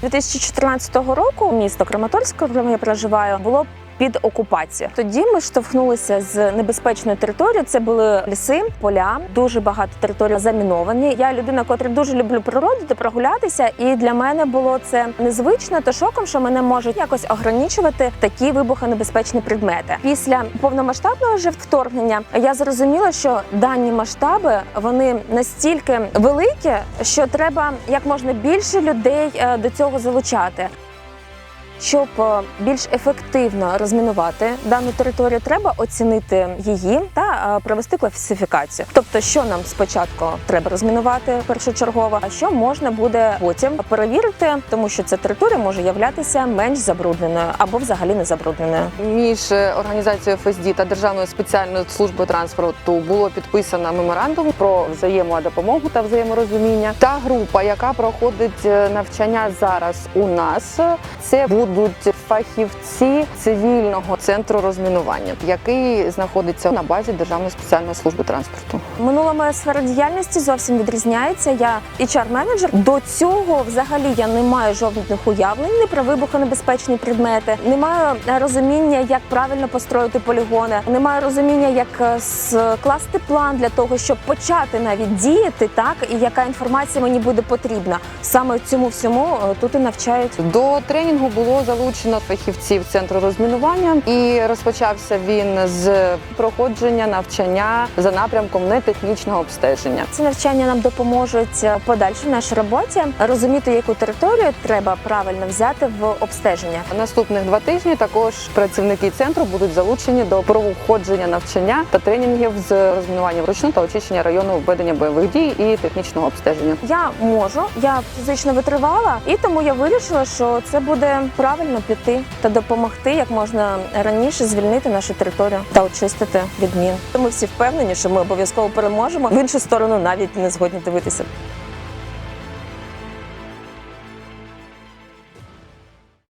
2014 року місто Краматорськ, в якому я проживаю, було під окупацією. Тоді ми штовхнулися з небезпечною територією. Це були ліси, поля, дуже багато територій заміновані. Я людина, котра дуже люблю природу та прогулятися, і для мене було це незвично та шоком, що мене можуть якось ограничувати такі вибухонебезпечні предмети. Після повномасштабного вже вторгнення я зрозуміла, що дані масштаби вони настільки великі, що треба як можна більше людей е, до цього залучати. Щоб е, більш ефективно розмінувати дану територію, треба оцінити її та е, провести класифікацію. Тобто, що нам спочатку треба розмінувати першочергово, а що можна буде потім перевірити, тому що ця територія може являтися менш забрудненою або взагалі не забрудненою. Між е, організацією ФСД та Державною спеціальною службою транспорту було підписано меморандум про взаємодопомогу та взаєморозуміння. Та група, яка проходить навчання зараз у нас, це будуть фахівці цивільного центру розмінування, який знаходиться на базі Державної спеціальної служби транспорту. Минула моя сфера діяльності зовсім відрізняється. Я HR-менеджер. До цього взагалі я не маю жодних уявлень ні про вибухонебезпечні предмети, не маю розуміння, як правильно построїти полігони, не маю розуміння, як е, скласти план для того, щоб почати навіть діяти, так і яка інформація мені буде потрібна. Саме цьому всьому е, тут і навчають. До тренінгу було залучено фахівців центру розмінування, і розпочався він з проходження навчання за напрямком нетехнічного обстеження. Ці навчання нам допоможуть е, в нашій роботі розуміти, яку територію треба правильно взяти в обстеження. Наступних два тижні також працівники центру будуть залучені до проходження навчання та тренінгів з розмінування вручну та очищення району введення бойових дій і технічного обстеження. Я можу, я фізично витривала, і тому я вирішила, що це буде правильно піти та допомогти як можна раніше звільнити нашу територію та очистити від мін. Ми всі впевнені, що ми обов'язково переможемо. В іншу сторону навіть не згодні дивитися.